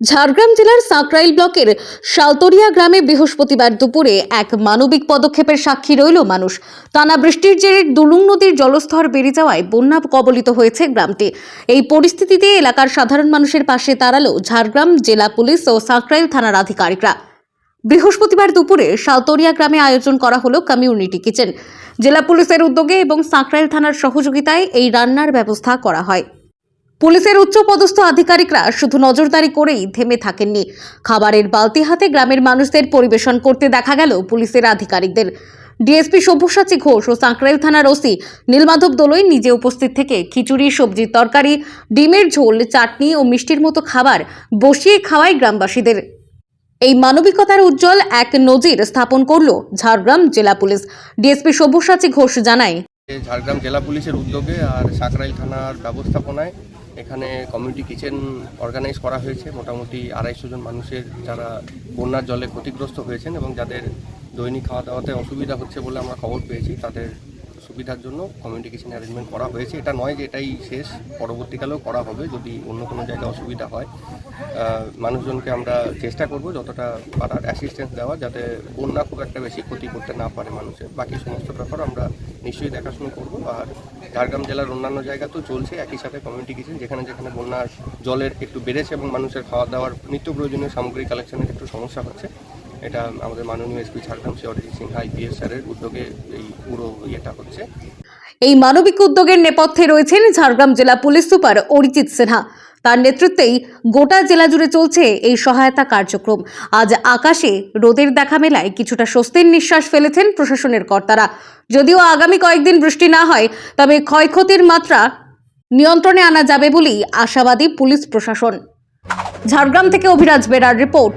ঝাড়গ্রাম জেলার সাঁকরাইল ব্লকের শালতরিয়া গ্রামে বৃহস্পতিবার দুপুরে এক মানবিক পদক্ষেপের সাক্ষী রইল মানুষ। টানা বৃষ্টির জেরে দুলুং নদীর জলস্তর বেড়ে যাওয়ায় বন্যা কবলিত হয়েছে গ্রামটি। এই পরিস্থিতিতে এলাকার সাধারণ মানুষের পাশে দাঁড়াল ঝাড়গ্রাম জেলা পুলিশ ও সাঁকরাইল থানার আধিকারিকরা। বৃহস্পতিবার দুপুরে শালতরিয়া গ্রামে আয়োজন করা হলো কমিউনিটি কিচেন। জেলা পুলিশের উদ্যোগে এবং সাঁকরাইল থানার সহযোগিতায় এই রান্নার ব্যবস্থা করা হয়। পুলিশের উচ্চপদস্থ আধিকারিকরা শুধু নজরদারি করেই থেমে থাকেননি। খাবারের বালতি হাতে গ্রামের মানুষদের পরিবেশন করতে দেখা গেল পুলিশের আধিকারিকদের। ডিএসপি সব্যসাচী ঘোষ ও সাঁকরাইল থানার ওসি নীলমাধব দোলই নিজে উপস্থিত থেকে খিচুড়ি সবজির তরকারি, ডিমের ঝোল, চাটনি ও মিষ্টির মতো খাবার বসিয়ে খাওয়ায় গ্রামবাসীদের। এই মানবিকতার উজ্জ্বল এক নজির স্থাপন করল ঝাড়গ্রাম জেলা পুলিশ। ডিএসপি সব্যসাচী ঘোষ জানায়, ঝাড়গ্রাম জেলা পুলিশের উদ্যোগে আর সাকরাইল থানার ব্যবস্থাপনায় এখানে কমিউনিটি কিচেন অর্গানাইজ করা হয়েছে। মোটামুটি আড়াইশো জন মানুষের যারা বন্যার জলে ক্ষতিগ্রস্ত হয়েছেন এবং যাদের দৈনিক খাওয়া দাওয়াতে অসুবিধা হচ্ছে বলে আমরা খবর পেয়েছি, তাদের সুবিধার জন্য কমিউনিটি কিচেন অ্যারেঞ্জমেন্ট করা হয়েছে। এটা নয় যে এটাই শেষ, পরবর্তীকালেও করা হবে যদি অন্য কোনো জায়গায় অসুবিধা হয়। মানুষজনকে আমরা চেষ্টা করব যতটা পারার অ্যাসিস্ট্যান্স দেওয়া যাতে বন্যা খুব একটা বেশি ক্ষতি করতে না পারে মানুষের। বাকি সমস্ত ব্যাপার আমরা নিশ্চয়ই দেখাশুনো করব। আর ঝাড়গ্রাম জেলার অন্যান্য জায়গা তো চলছে, একই সাথে কমিউনিটি কিচেন যেখানে যেখানে বন্যার জলের একটু বেড়েছে এবং মানুষের খাওয়া দাওয়ার নিত্য প্রয়োজনীয় সামগ্রী কালেকশনের একটু সমস্যা হচ্ছে। এটা আমাদের মাননীয় এসপি ঝাড়গ্রাম শ্রী অরিজিৎ সিনহা আইপিএস স্যারের উদ্যোগে এই পুরো ইয়েটা হচ্ছে। এই মানবিক উদ্যোগের নেপথ্যে রয়েছেন ঝাড়গ্রাম জেলা পুলিশ সুপার অরিজিৎ সিনহা। তার নেতৃত্বেই গোটা জেলা জুড়ে চলছে এই সহায়তা কার্যক্রম। আজ আকাশে রোদের দেখা মেলায় কিছুটা স্বস্তির নিঃশ্বাস ফেলেছেন প্রশাসনের কর্তারা। যদিও আগামী কয়েকদিন বৃষ্টি না হয়, তবে ক্ষয়ক্ষতির মাত্রা নিয়ন্ত্রণে আনা যাবে বলেই আশাবাদী পুলিশ প্রশাসন। ঝাড়গ্রাম থেকে Abhiraj Berar report